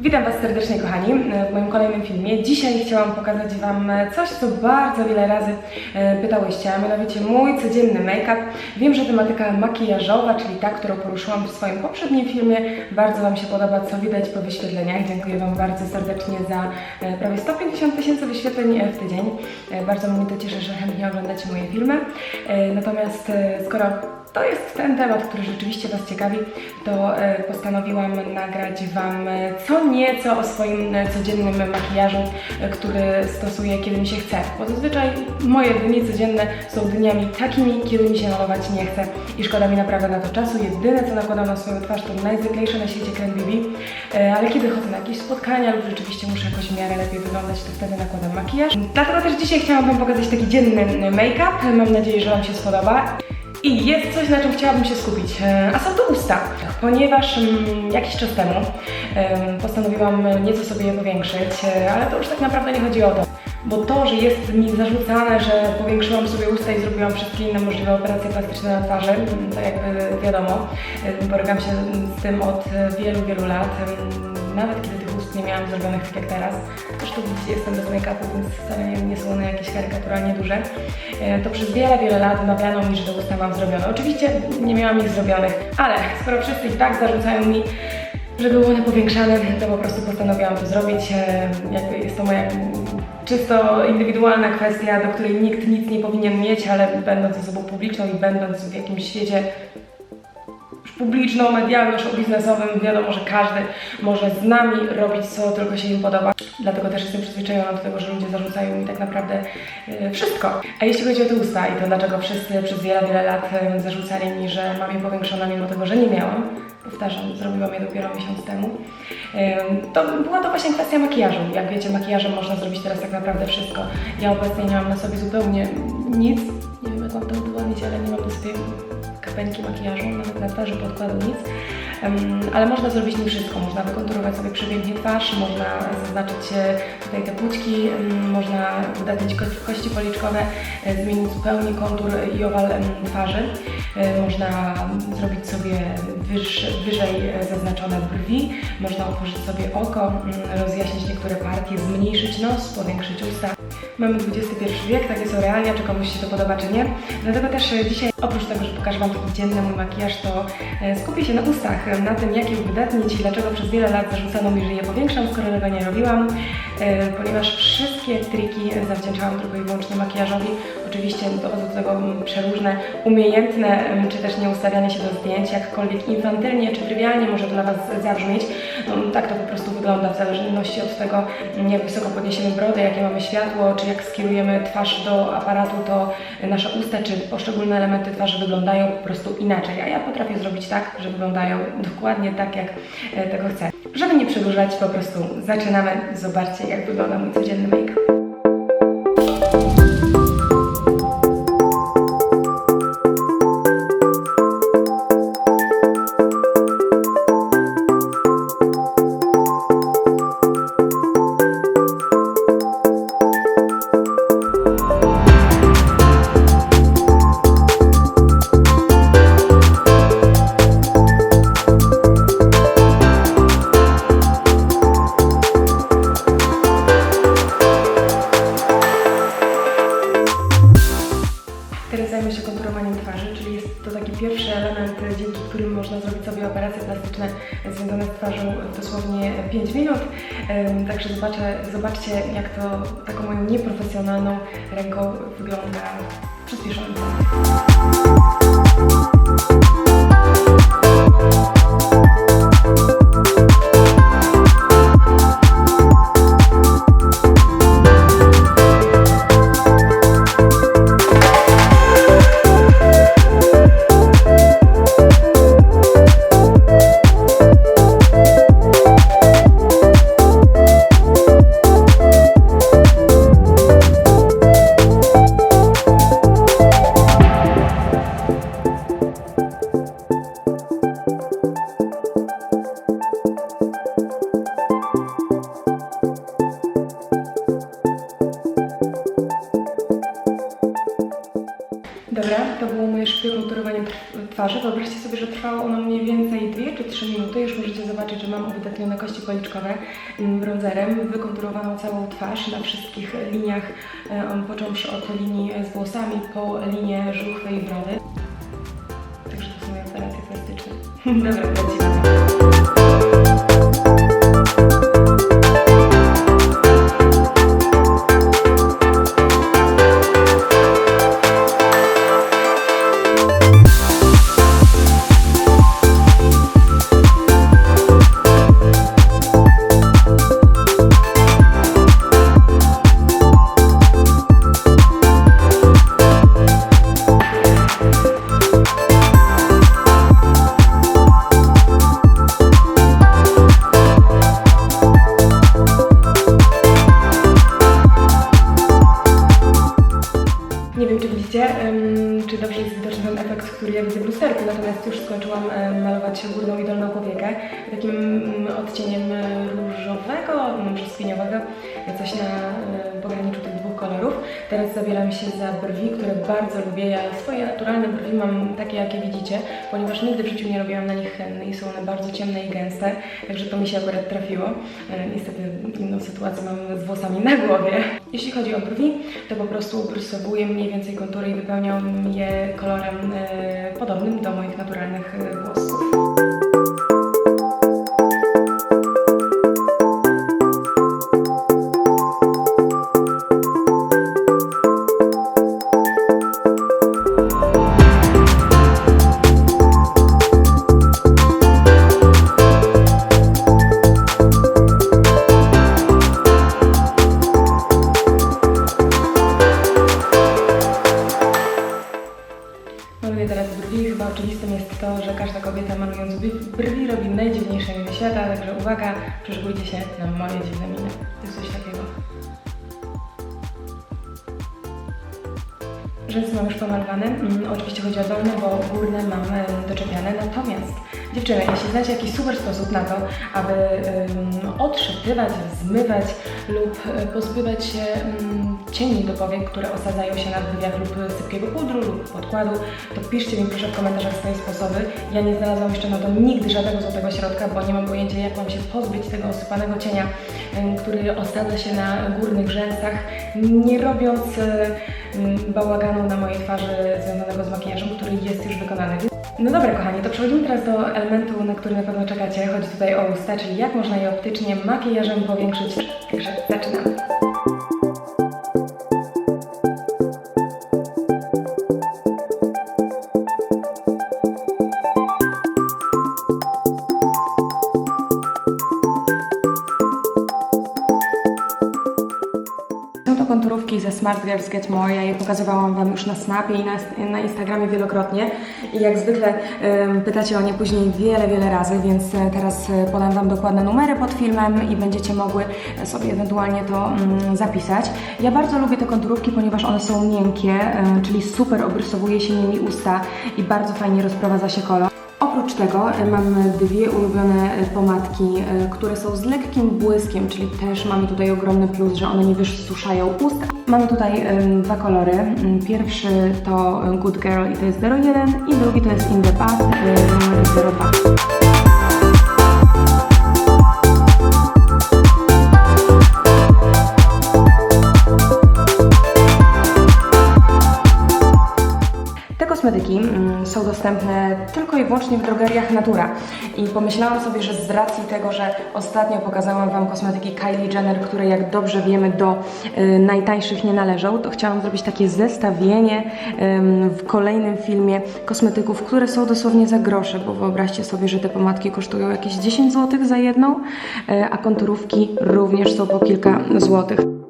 Witam Was serdecznie, kochani, w moim kolejnym filmie. Dzisiaj chciałam pokazać Wam coś, co bardzo wiele razy e, pytałyście, a mianowicie mój codzienny make-up. Wiem, że tematyka makijażowa, czyli ta, którą poruszyłam w swoim poprzednim filmie, bardzo Wam się podoba, co widać po wyświetleniach. Dziękuję Wam bardzo serdecznie za e, prawie 150 tysięcy wyświetleń e, w tydzień. E, Bardzo mnie to cieszy, że chętnie oglądacie moje filmy. E, Natomiast e, skoro to jest ten temat, który rzeczywiście Was ciekawi, to e, postanowiłam nagrać Wam e, co nieco o swoim e, codziennym makijażu, który stosuję, kiedy mi się chce. Bo zazwyczaj moje dni codzienne są dniami takimi, kiedy mi się malować nie chce i szkoda mi naprawdę na to czasu. Jedyne, co nakładam na swoją twarz, to najzwyklejsze na świecie krem BB, ale kiedy chodzę na jakieś spotkania lub rzeczywiście muszę jakoś w miarę lepiej wyglądać, to wtedy nakładam makijaż. Dlatego też dzisiaj chciałam Wam pokazać taki dzienny make-up. Mam nadzieję, że Wam się spodoba. I jest coś, na czym chciałabym się skupić, e, a są to usta, ponieważ mm, jakiś czas temu em, postanowiłam nieco sobie je powiększyć, e, ale to już tak naprawdę nie chodzi o to. Bo to, że jest mi zarzucane, że powiększyłam sobie usta i zrobiłam wszystkie inne możliwe operacje plastyczne na twarzy, mm, tak jakby wiadomo, e, borykam się z tym od wielu, wielu lat. Nawet kiedy nie miałam zrobionych tak jak teraz. Zresztą widzicie, jestem bez make-upu, więc wcale nie, nie są one jakieś karykaturalnie duże. E, To przez wiele, wiele lat mawiano mi, że te usta mam zrobione. Oczywiście nie miałam ich zrobionych, ale skoro wszyscy tak zarzucają mi, że były one powiększane, to po prostu postanowiłam to zrobić. E, Jakby jest to moja czysto indywidualna kwestia, do której nikt nic nie powinien mieć, ale będąc osobą publiczną i będąc w jakimś świecie już publiczno-medialnym, show biznesowym, wiadomo, że każdy może z nami robić co tylko się im podoba. Dlatego też jestem przyzwyczajona do tego, że ludzie zarzucają mi tak naprawdę e, wszystko. A jeśli chodzi o te usta i to dlaczego wszyscy przez wiele, wiele lat e, zarzucali mi, że mam je powiększone mimo tego, że nie miałam, powtarzam, zrobiłam je dopiero miesiąc temu, e, to była to właśnie kwestia makijażu. Jak wiecie, makijażem można zrobić teraz tak naprawdę wszystko. Ja obecnie nie mam na sobie zupełnie nic, nie wiem jak mam to udowodnić, ale nie mam na sobie kapeńki makijażu, nawet na twarzy podkładu nic. Ale można zrobić nie wszystko. Można wykonturować sobie przepięknie twarz, można zaznaczyć e, tutaj te płuczki, można dodatnić ko kości policzkowe, e, zmienić zupełnie kontur i owal twarzy. E, Można zrobić sobie wyż, wyżej zaznaczone brwi, można otworzyć sobie oko, mm, rozjaśnić niektóre partie, zmniejszyć nos, powiększyć usta. Mamy XXI wiek, takie są realia, czy komuś się to podoba, czy nie. Dlatego też dzisiaj, oprócz tego, że pokażę Wam taki dzienny mój makijaż, to e, skupię się na ustach, e, na tym, jak je uwydatnić i dlaczego przez wiele lat zarzucano mi, że je powiększam, skoro tego nie robiłam, e, ponieważ wszystkie triki zawdzięczałam tylko i wyłącznie makijażowi. Oczywiście dochodzą do tego przeróżne, umiejętne, czy też nieustawianie się do zdjęć, jakkolwiek infantylnie czy trywialnie może to dla Was zabrzmieć. No, tak to po prostu wygląda w zależności od tego, jak wysoko podniesiemy brodę, jakie mamy światło, czy jak skierujemy twarz do aparatu, to nasze usta czy poszczególne elementy twarzy wyglądają po prostu inaczej. A ja potrafię zrobić tak, że wyglądają dokładnie tak, jak e, tego chcę. Żeby nie przedłużać, po prostu zaczynamy. Zobaczcie, jak wygląda mój codzienny make-up. Można zrobić sobie operacje plastyczne związane z twarzą w dosłownie 5 minut. Także zobaczę, zobaczcie, jak to taką moją nieprofesjonalną ręką wygląda w szybkie konturowanie tr- twarzy. Wyobraźcie sobie, że trwało ono mniej więcej 2 czy 3 minuty. Już możecie zobaczyć, że mam uwydatnione kości policzkowe mm, bronzerem, wykonturowaną całą twarz na wszystkich liniach, e, począwszy od linii z włosami po linię żuchwy i brody. Także to są moje operacje plastyczne. Dobra, lecimy. Brzoskwiniowego, coś na e, pograniczu tych dwóch kolorów. Teraz zabieram się za brwi, które bardzo lubię. Ja swoje naturalne brwi mam takie, jakie widzicie, ponieważ nigdy w życiu nie robiłam na nich henny i są one bardzo ciemne i gęste, także to mi się akurat trafiło. E, Niestety inną sytuację mam z włosami na głowie. Jeśli chodzi o brwi, to po prostu rysowuję mniej więcej kontury i wypełniam je kolorem e, podobnym do moich naturalnych włosów. Uwaga, przyszykujcie się na moje dziwne miny. To jest coś takiego. Rzęsy mam już pomalowane. Mm, oczywiście chodzi o dolne, bo górne mam doczepiane. Natomiast dziewczyny, jeśli znacie jakiś super sposób na to, aby um, otrzepiwać, zmywać lub e, pozbywać się um, cieni do powiek, które osadzają się na brwiach lub sypkiego pudru lub podkładu, to piszcie mi proszę w komentarzach swoje sposoby. Ja nie znalazłam jeszcze na to nigdy żadnego złotego środka, bo nie mam pojęcia jak mam się pozbyć tego osypanego cienia, em, który osadza się na górnych rzęsach, nie robiąc e, m, bałaganu na mojej twarzy związanego z makijażem, który jest już wykonany. No dobra kochani, to przechodzimy teraz do elementu, na który na pewno czekacie. Chodzi tutaj o usta, czyli jak można je optycznie makijażem powiększyć. Także zaczynamy. Ze Smart Girls Get More. Ja je pokazywałam Wam już na Snapie i na, na Instagramie wielokrotnie. I jak zwykle em, pytacie o nie później wiele, wiele razy, więc e, teraz e, podam Wam dokładne numery pod filmem i będziecie mogły sobie ewentualnie to mm, zapisać. Ja bardzo lubię te konturówki, ponieważ one są miękkie, e, czyli super obrysowuje się nimi usta i bardzo fajnie rozprowadza się kolor. Oprócz tego e, mam dwie ulubione e, pomadki, e, które są z lekkim błyskiem, czyli też mamy tutaj ogromny plus, że one nie wysuszają ust. Mamy tutaj dwa kolory. Mm, Pierwszy to Good Girl i to jest 01 i drugi to jest In The Bath numer 02. kosmetyki mm, są dostępne tylko i wyłącznie w drogeriach Natura. I pomyślałam sobie, że z racji tego, że ostatnio pokazałam Wam kosmetyki Kylie Jenner, które jak dobrze wiemy do y, najtańszych nie należą, to chciałam zrobić takie zestawienie w kolejnym filmie kosmetyków, które są dosłownie za grosze, bo wyobraźcie sobie, że te pomadki kosztują jakieś 10 zł za jedną, y, a konturówki również są po kilka złotych.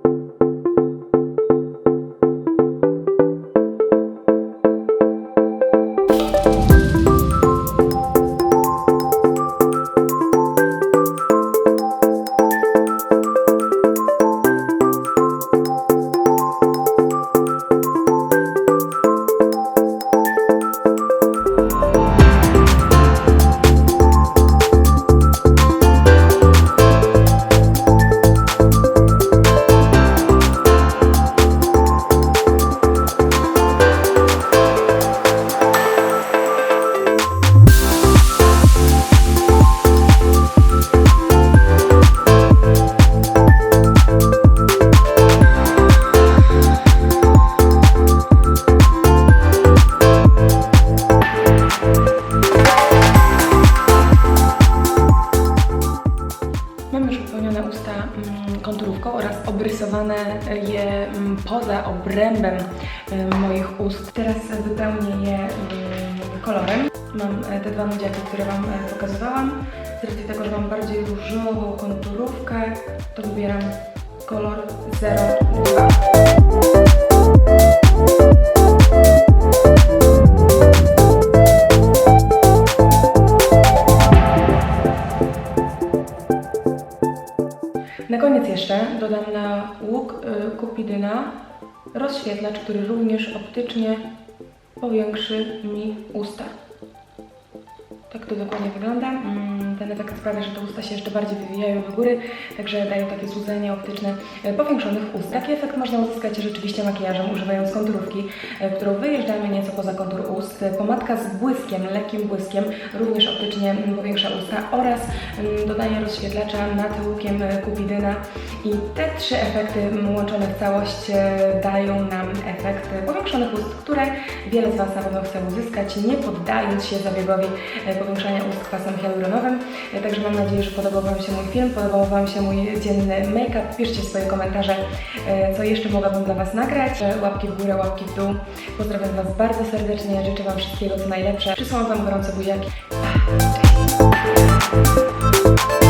Obrysowane je poza obrębem mm, moich ust. Teraz wypełnię je mm, kolorem. Mam e, te dwa nudziaki, które Wam e, pokazywałam. Z racji tego, że mam bardziej różową konturówkę, to wybieram kolor 02. Na koniec jeszcze dodam na kupidyna rozświetlacz, który również optycznie powiększy mi usta. Tak to dokładnie wygląda. Mm, Ten efekt sprawia, że te usta się jeszcze bardziej wywijają do góry, także dają takie złudzenie optyczne e, powiększonych ust. Taki efekt można uzyskać rzeczywiście makijażem, używając konturówki, e, którą wyjeżdżamy nieco poza kontur ust. Pomadka z błyskiem, lekkim błyskiem, również optycznie mm, powiększa usta oraz mm, dodanie rozświetlacza nad łukiem e, kupidyna. I te trzy efekty łączone w całość dają nam efekt powiększonych ust, które wiele z Was na pewno chce uzyskać, nie poddając się zabiegowi e, powiększania ust kwasem hialuronowym. E, Także mam nadzieję, że podobał Wam się mój film, podobał Wam się mój dzienny make-up. Piszcie swoje komentarze, e, co jeszcze mogłabym dla Was nagrać. Łapki w górę, łapki w dół. Pozdrawiam Was bardzo serdecznie, życzę Wam wszystkiego co najlepsze. Przysyłam Wam gorące buziaki. Pa!